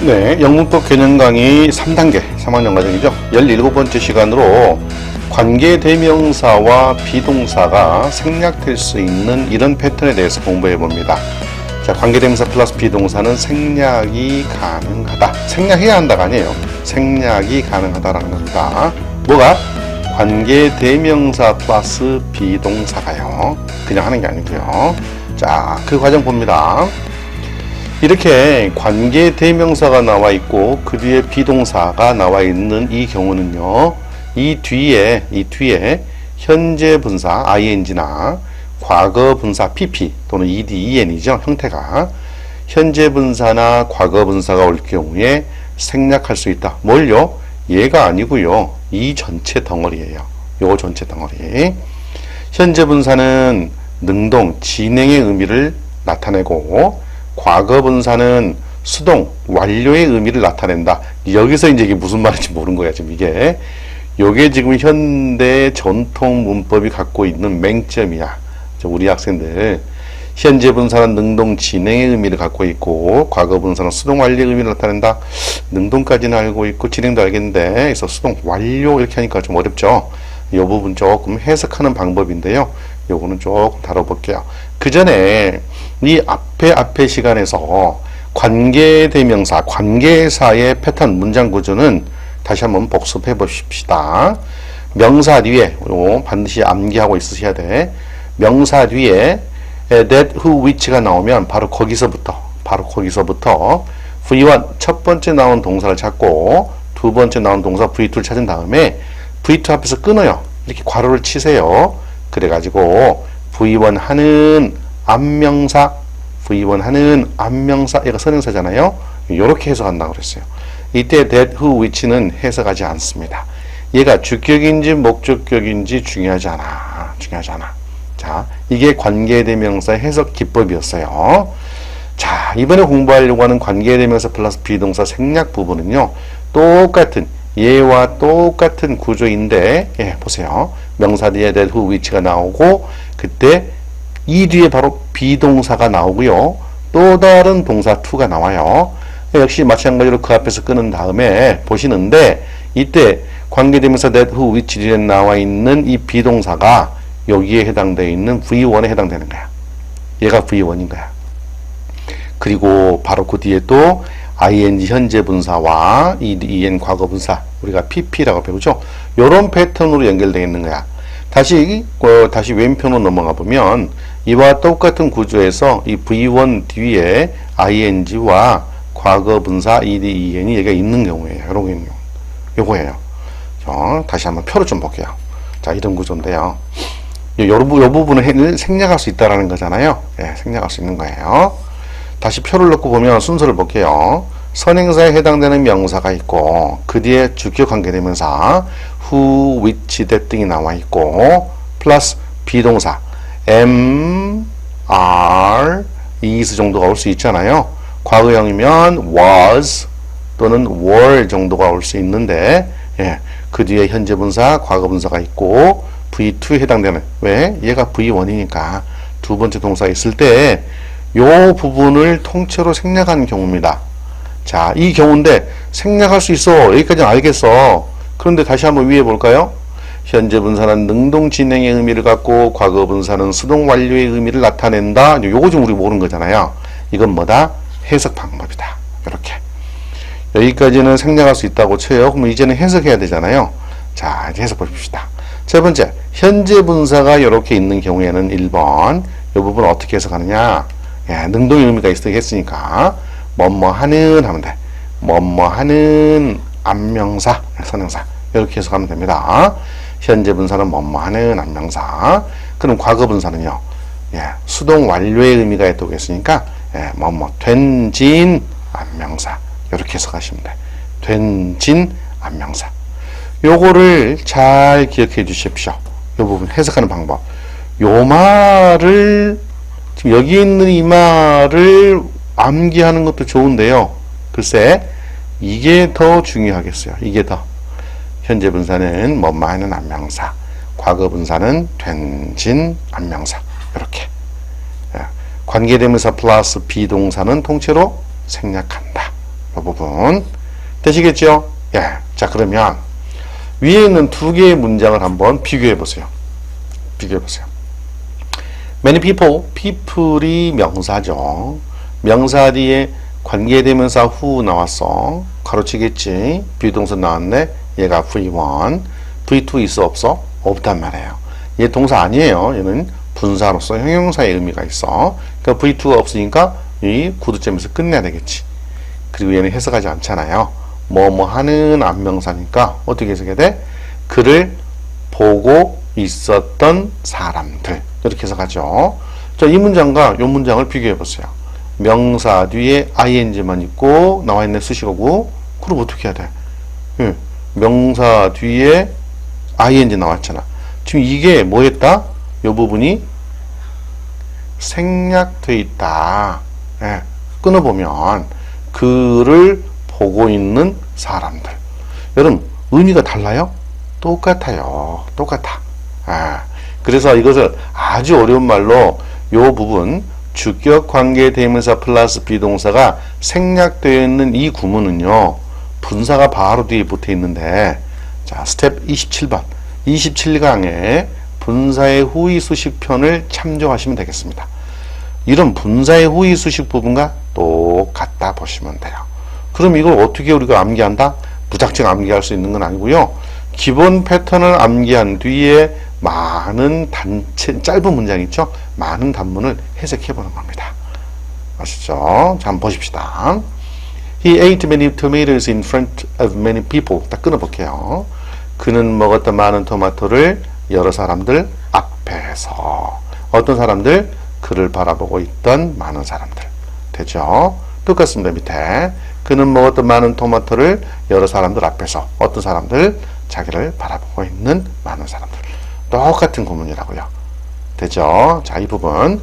네, 영문법 개념 강의 3단계 3학년 과정이죠. 17번째 시간으로 관계 대명사와 비동사가 생략될 수 있는 이런 패턴에 대해서 공부해 봅니다. 자, 관계 대명사 플러스 비동사는 생략이 가능하다. 생략해야 한다가 아니에요. 생략이 가능하다라는 겁니다. 뭐가? 관계 대명사 플러스 비동사가요. 그냥 하는 게 아니고요. 자, 그 과정 봅니다. 이렇게 관계 대명사가 나와 있고 그 뒤에 비동사가 나와 있는 이 경우는요. 이 뒤에 이 뒤에 현재 분사 ing나 과거 분사 pp 또는 ed, en이죠. 형태가 현재 분사나 과거 분사가 올 경우에 생략할 수 있다. 뭘요? 얘가 아니고요. 이 전체 덩어리예요. 요 전체 덩어리. 현재 분사는 능동, 진행의 의미를 나타내고 과거 분사는 수동, 완료의 의미를 나타낸다. 여기서 이제 이게 무슨 말인지 모르는 거야, 지금 이게. 요게 지금 현대 전통 문법이 갖고 있는 맹점이야. 저 우리 학생들. 현재 분사는 능동 진행의 의미를 갖고 있고 과거 분사는 수동 완료의 의미를 나타낸다. 능동까지는 알고 있고 진행도 알겠는데 그래서 수동 완료 이렇게 하니까 좀 어렵죠. 이 부분 조금 해석하는 방법인데요. 요거는 조금 다뤄볼게요. 그 전에 이 앞에 앞에 시간에서 관계대명사, 관계사의 패턴 문장 구조는 다시 한번 복습해 보십시다. 명사 뒤에 요 반드시 암기하고 있으셔야 돼. 명사 뒤에 that, who, which가 나오면 바로 거기서부터 바로 거기서부터 V1 첫 번째 나온 동사를 찾고 두 번째 나온 동사 V2를 찾은 다음에 V2 앞에서 끊어요. 이렇게 괄호를 치세요. 그래가지고 V1 하는 안명사, V1 하는 안명사, 얘가 선행사잖아요. 이렇게 해석한다고 그랬어요. 이때 that, who, which는 해석하지 않습니다. 얘가 주격인지 목적격인지 중요하지 않아. 중요하지 않아. 자, 이게 관계대명사 해석 기법이었어요. 자, 이번에 공부하려고 하는 관계대명사 플러스 비동사 생략 부분은요. 똑같은 얘와 똑같은 구조인데 예, 보세요. 명사 뒤에 that, who, which가 나오고 그때 이 뒤에 바로 비동사가 나오고요. 또 다른 동사 to가 나와요. 역시 마찬가지로 그 앞에서 끊은 다음에 보시는데 이때 관계대명사 that, who, which 뒤에 나와 있는 이 비동사가 여기에 해당되어 있는 V1에 해당되는 거야. 얘가 V1인 거야. 그리고 바로 그 뒤에 또 ing 현재 분사와 ed 과거 분사 우리가 pp라고 배우죠. 이런 패턴으로 연결되어 있는 거야. 다시 어, 다시 왼편으로 넘어가 보면 이와 똑같은 구조에서 이 v1 뒤에 ing와 과거 분사 ed en이 얘가 있는 경우에요. 이런 경우. 요거예요. 자, 다시 한번 표를 좀 볼게요. 자, 이런 구조인데요. 요, 요, 부- 요 부분을 생략할 수 있다라는 거잖아요. 예, 생략할 수 있는 거예요. 다시 표를 넣고 보면 순서를 볼게요. 선행사에 해당되는 명사가 있고 그 뒤에 주격 관계대명사 who, which, that 등이 나와 있고 플러스 비동사 am, are, is 정도가 올 수 있잖아요. 과거형이면 was 또는 were 정도가 올 수 있는데 예, 그 뒤에 현재 분사, 과거 분사가 있고 V2에 해당되는 왜? 얘가 V1이니까 두 번째 동사 있을 때 요 부분을 통째로 생략한 경우입니다. 자, 이 경우인데 생략할 수 있어. 여기까지는 알겠어. 그런데 다시 한번 위에 볼까요? 현재 분사는 능동 진행의 의미를 갖고 과거 분사는 수동 완료의 의미를 나타낸다. 요거 좀 우리 모르는 거잖아요. 이건 뭐다? 해석 방법이다. 이렇게. 여기까지는 생략할 수 있다고 쳐요. 그럼 이제는 해석해야 되잖아요. 자, 이제 해석 봅시다. 세 번째, 현재 분사가 이렇게 있는 경우에는 1번, 이 부분 어떻게 해석하느냐? 예, 능동의 의미가 있으니까, 뭐뭐 하는 하면 돼. 뭐뭐 하는 안명사, 선행사. 이렇게 해석하면 됩니다. 현재 분사는 뭐뭐 하는 안명사. 그럼 과거 분사는요, 예, 수동 완료의 의미가 있다고 했으니까, 예, 뭐뭐 된진 안명사. 이렇게 해석하시면 돼. 된진 안명사. 요거를 잘 기억해 주십시오. 요 부분 해석하는 방법. 요 말을 지금 여기 있는 이 말을 암기하는 것도 좋은데요. 글쎄 이게 더 중요하겠어요. 이게 더 현재 분사는 뭐 많은 안명사, 과거 분사는 된진 안명사 이렇게 예. 관계대명사 플러스 비동사는 통째로 생략한다. 이 부분. 되시겠죠? 예. 자, 그러면 위에 있는 두 개의 문장을 한번 비교해 보세요. 비교해 보세요. Many people, people이 명사죠. 명사 뒤에 관계대명사 후 나왔어. 가로치겠지. 비동사 나왔네. 얘가 V1. V2 있어 없어? 없단 말이에요. 얘 동사 아니에요. 얘는 분사로서 형용사의 의미가 있어. 그러니까 V2가 없으니까 이 구두점에서 끝내야 되겠지. 그리고 얘는 해석하지 않잖아요. 뭐 뭐 하는 안명사니까 어떻게 해석해야 돼? 그를 보고 있었던 사람들. 이렇게 해석하죠. 자, 이 문장과 이 문장을 비교해 보세요. 명사 뒤에 ing만 있고 나와 있는 수식어고 그럼 어떻게 해야 돼? 예, 명사 뒤에 ing 나왔잖아. 지금 이게 뭐였다? 이 부분이 생략돼 있다. 예, 끊어보면 그를 보고 있는 사람들. 여러분 의미가 달라요? 똑같아요. 똑같아. 아, 그래서 이것을 아주 어려운 말로 요 부분 주격 관계 대명사 플러스 비동사가 생략되어 있는 이 구문은요. 분사가 바로 뒤에 붙어 있는데 자, 스텝 27번. 27강에 분사의 후위 수식 편을 참조하시면 되겠습니다. 이런 분사의 후위 수식 부분과 똑같다 보시면 돼요. 그럼 이걸 어떻게 우리가 암기한다? 무작정 암기할 수 있는 건 아니고요. 기본 패턴을 암기한 뒤에 많은 단체, 짧은 문장 있죠? 많은 단문을 해석해 보는 겁니다. 아시죠? 자, 한번 보십시다. He ate many tomatoes in front of many people. 딱 끊어볼게요. 그는 먹었던 많은 토마토를 여러 사람들 앞에서. 어떤 사람들? 그를 바라보고 있던 많은 사람들. 되죠? 똑같습니다. 밑에. 그는 먹었던 많은 토마토를 여러 사람들 앞에서. 어떤 사람들? 자기를 바라보고 있는 많은 사람들. 똑같은 구문이라고요. 되죠? 자, 이 부분.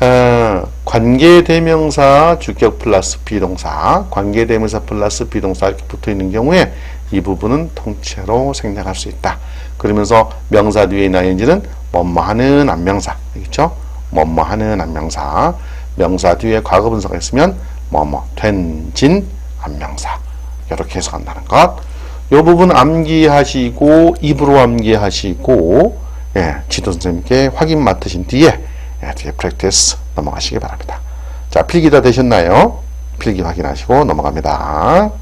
어, 관계대명사 주격 플러스 비동사, 관계대명사 플러스 비동사 이렇게 붙어 있는 경우에 이 부분은 통째로 생략할 수 있다. 그러면서 명사 뒤에 있는 ing는 뭐뭐하는 안명사, 알겠죠? 뭐뭐하는 안명사, 명사 뒤에 과거 분사가 있으면 뭐뭐 된진 안명사 이렇게 해석한다는 것. 이 부분 암기하시고 입으로 암기하시고 예, 지도 선생님께 확인 맡으신 뒤에 예, 뒤에 프랙티스 넘어가시기 바랍니다. 자, 필기 다 되셨나요? 필기 확인하시고 넘어갑니다.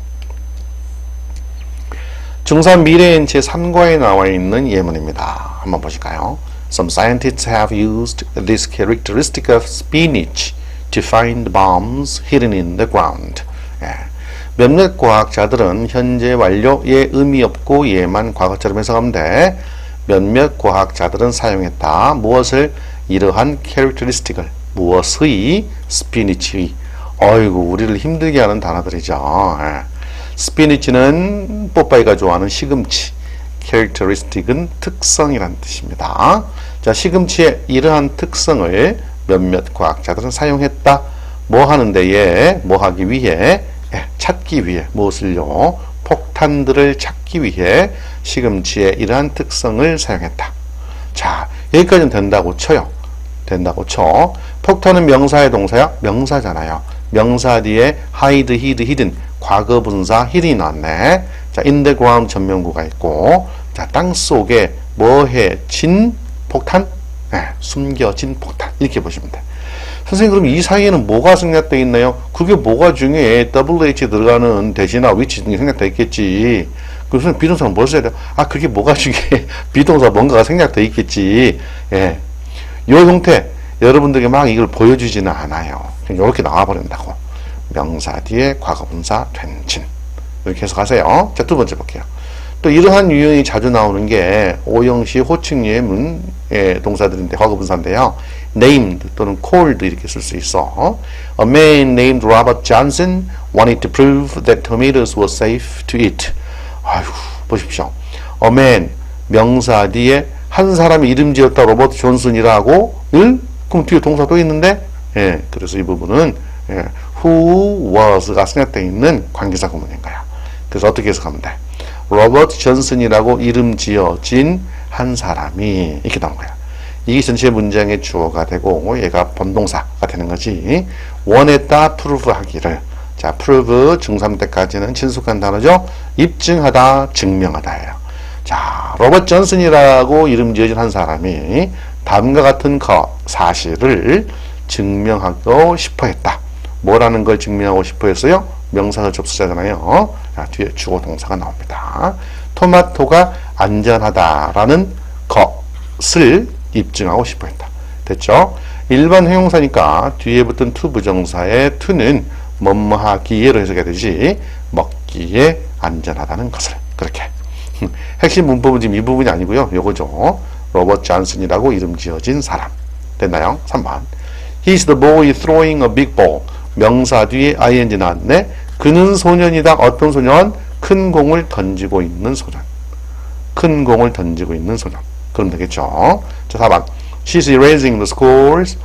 중산 미래인 제3과에 나와 있는 예문입니다. 한번 보실까요? Some scientists have used this characteristic of spinach to find bombs hidden in the ground. 예. 몇몇 과학자들은 현재 완료의 의미 없고 예만 과거처럼 해석하면 돼. 몇몇 과학자들은 사용했다. 무엇을 이러한 캐릭터리스틱을 무엇의 스피니치의 어이구 우리를 힘들게 하는 단어들이죠. 예. 스피니치는 뽀빠이가 좋아하는 시금치 캐릭터리스틱은 특성이란 뜻입니다. 자 시금치의 이러한 특성을 몇몇 과학자들은 사용했다. 뭐 하는 데에 뭐 하기 위해 예, 찾기 위해 무엇을요? 폭탄들을 찾기 위해 시금치의 이러한 특성을 사용했다. 자, 여기까지는 된다고 쳐요. 된다고 쳐. 폭탄은 명사의 동사야? 명사잖아요. 명사 뒤에 hide, hid, hidden 과거 분사 hid이 나왔네. 자, in the ground 전면구가 있고 자, 땅 속에 뭐해 진 폭탄? 네, 숨겨진 폭탄. 이렇게 보시면 돼. 선생님 그럼 이 사이에는 뭐가 생략되어 있나요? 그게 뭐가 중요해? WH 들어가는 대신나 위치 등이 생략되어 있겠지. 그래서 비동사는 뭘 써야 돼? 아 그게 뭐가 중요해? 비동사 뭔가가 생략되어 있겠지. 예. 요 형태 여러분들에게 막 이걸 보여주지는 않아요. 그냥 이렇게 나와버린다고. 명사 뒤에 과거분사 된진 이렇게 해석하세요. 자 두 번째 볼게요. 또 이러한 유형이 자주 나오는 게 오형시 호칭류의 문 예, 동사들인데 과거분사인데요. Named 또는 called 이렇게 쓸 수 있어. A man named Robert Johnson wanted to prove that tomatoes were safe to eat. 아휴 보십시오. A man 명사 뒤에 한 사람이 이름 지었다 로버트 존슨이라고 을 그럼 뒤에 동사 또 있는데 예 그래서 이 부분은 예, who was가 생략되어 있는 관계사 구문인 거야. 그래서 어떻게 해석하면 돼? 로버트 존슨이라고 이름 지어진 한 사람이 이렇게 나온 거야. 이게 전체 문장의 주어가 되고 얘가 본동사가 되는 거지. 원했다 프루브하기를 자, prove 중3 때까지는 친숙한 단어죠. 입증하다, 증명하다예요. 자, 로버트 존슨이라고 이름 지어진 한 사람이 다음과 같은 거, 사실을 증명하고 싶어 했다. 뭐라는 걸 증명하고 싶어 했어요? 명사가 접수자잖아요. 자, 뒤에 주어 동사가 나옵니다. 토마토가 안전하다라는 것을 입증하고 싶어 했다. 됐죠? 일반 형용사니까 뒤에 붙은 to 부정사의 to는 뭐뭐 하기에로 해석해야 되지 먹기에 안전하다는 것을 그렇게 핵심 문법은 지금 이 부분이 아니고요. 요거죠. 로버트 잔슨이라고 이름 지어진 사람. 됐나요? 3번. He's the boy throwing a big ball. 명사 뒤에 ing 나왔네. 그는 소년이다. 어떤 소년? 큰 공을 던지고 있는 소년. 큰 공을 던지고 있는 소년. 그럼 되겠죠. 자, 4번. She's erasing the scores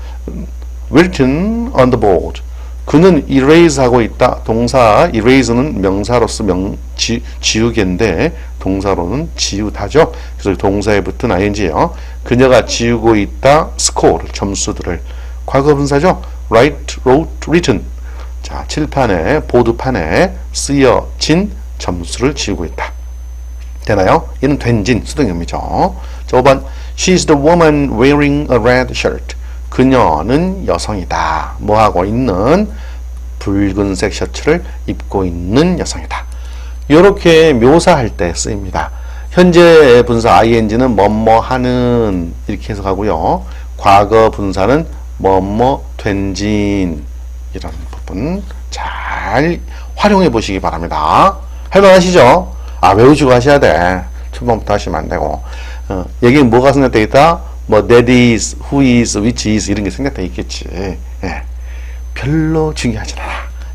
written on the board. 그는 erase 하고 있다. 동사 erase는 명사로서 명, 지, 지우개인데 동사로는 지우다죠. 그래서 동사에 붙은 ing예요. 그녀가 지우고 있다. score 점수들을 과거 분사죠. write, wrote, written. 자, 칠판에 보드판에 쓰여진 점수를 지우고 있다. 되나요? 얘는 된진 수동형이죠. 자, 5번 She's the woman wearing a red shirt. 그녀는 여성이다. 뭐 하고 있는 붉은색 셔츠를 입고 있는 여성이다. 이렇게 묘사할 때 쓰입니다. 현재 분사 ing는 뭐뭐 하는 이렇게 해석하고요. 과거 분사는 뭐뭐 된진 이런 부분 잘 활용해 보시기 바랍니다. 할만하시죠? 아 외우시고 하셔야 돼. 초반부터 하시면 안 되고 어, 여기 뭐가 생략되어 있다? 뭐 that is, who is, which is 이런 게 생략되어 있겠지. 예. 별로 중요하진 않아.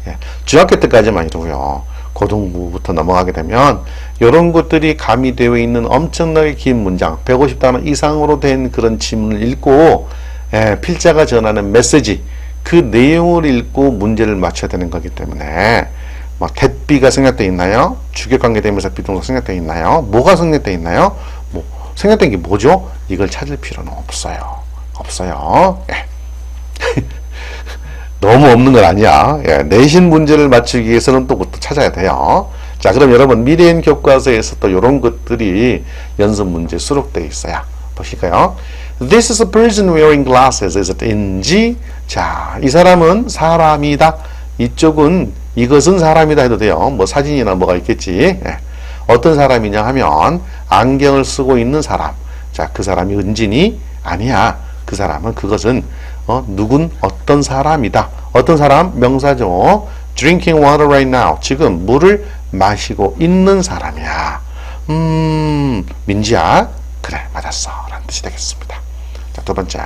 예. 중학교 때까지만 이러고요. 고등부부터 넘어가게 되면 이런 것들이 가미되어 있는 엄청나게 긴 문장 150단어 이상으로 된 그런 지문을 읽고 예, 필자가 전하는 메시지 그 내용을 읽고 문제를 맞춰야 되는 거기 때문에 뭐 thatbe가 생략되어 있나요? 주격관계 대명사 비동사 생략되어 있나요? 뭐가 생략되어 있나요? 뭐 생략된 게 뭐죠? 이걸 찾을 필요는 없어요. 없어요. 예. 너무 없는 건 아니야. 예, 내신 문제를 맞추기 위해서는 또 그것도 찾아야 돼요. 자, 그럼 여러분 미래인 교과서에서 또 이런 것들이 연습 문제 수록되어 있어요. 보실까요? This is a person wearing glasses. is it 인지? 자, 이 사람은 사람이다. 이쪽은 이것은 사람이다 해도 돼요. 뭐 사진이나 뭐가 있겠지. 예. 어떤 사람이냐 하면 안경을 쓰고 있는 사람. 자, 그 사람이 은진이 아니야. 그 사람은 그것은 어, 누군 어떤 사람이다. 어떤 사람 명사죠. Drinking water right now. 지금 물을 마시고 있는 사람이야. 음, 민지야. 그래, 맞았어. 라는 뜻이 되겠습니다. 자, 두 번째.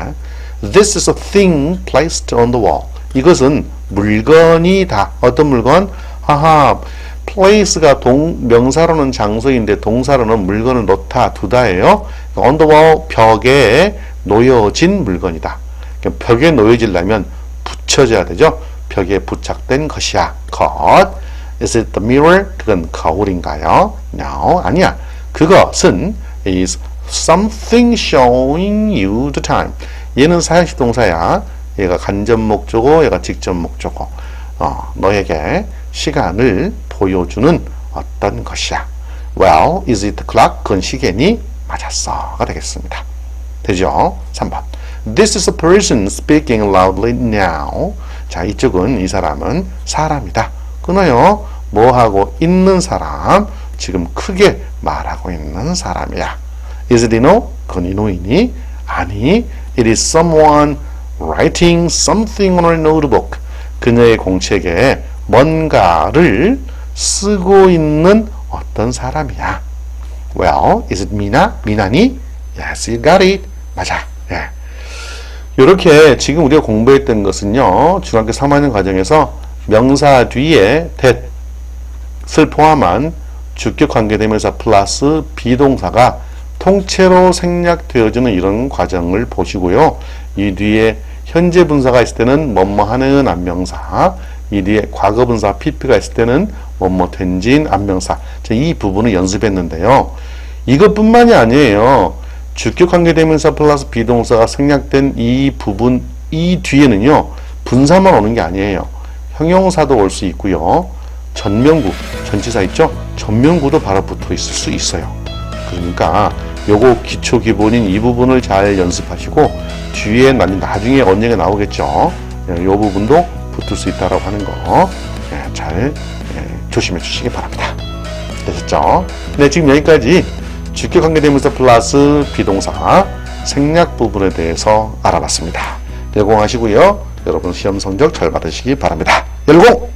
This is a thing placed on the wall. 이것은 물건이다. 어떤 물건? 하하. place가 동, 명사로는 장소인데 동사로는 물건을 놓다, 두다예요. on the 벽에 놓여진 물건이다. 그러니까 벽에 놓여지려면 붙여져야 되죠. 벽에 부착된 것이야. 것. Is it the mirror? 그건 거울인가요? No, 아니야. 그것은 is something showing you the time. 얘는 사역식 동사야. 얘가 간접 목적어, 얘가 직접 목적어. 어, 너에게 시간을 보여주는 어떤 것이야. Well, is it clock? 그건 시계니? 맞았어 가 되겠습니다. 되죠? 3번. This is a person speaking loudly now. 자, 이쪽은 이 사람은 사람이다. 끊어요. 뭐 하고 있는 사람. 지금 크게 말하고 있는 사람이야. Is it Ino? 그건 이노이니? 아니. It is someone writing something on a notebook. 그녀의 공책에 뭔가를 쓰고 있는 어떤 사람이야. Well, is it Mina? 미나니? Yes, you got it. 맞아. 예. 이렇게 지금 우리가 공부했던 것은요, 중학교 3학년 과정에서 명사 뒤에 that을 포함한 주격 관계대명사 플러스 비동사가 통째로 생략되어지는 이런 과정을 보시고요. 이 뒤에 현재 분사가 있을 때는 뭐뭐 하는 안명사, 이 뒤에 과거 분사 PP가 있을 때는 뭐뭐 된진 안명사. 이 부분을 연습했는데요. 이것뿐만이 아니에요. 주격 관계대명사 플러스 비동사가 생략된 이 부분, 이 뒤에는요, 분사만 오는 게 아니에요. 형용사도 올 수 있고요. 전명구, 전치사 있죠? 전명구도 바로 붙어 있을 수 있어요. 그러니까 요거 기초 기본인 이 부분을 잘 연습하시고 뒤에 나- 나중에 언젠가 나오겠죠. 예, 요 부분도 붙을 수 있다라고 하는 거 잘 조심해 주시기 바랍니다. 되셨죠? 네, 지금 여기까지 직계 관계대명사 플러스 비동사 생략 부분에 대해서 알아봤습니다. 열공하시고요. 여러분 시험 성적 잘 받으시기 바랍니다. 열공!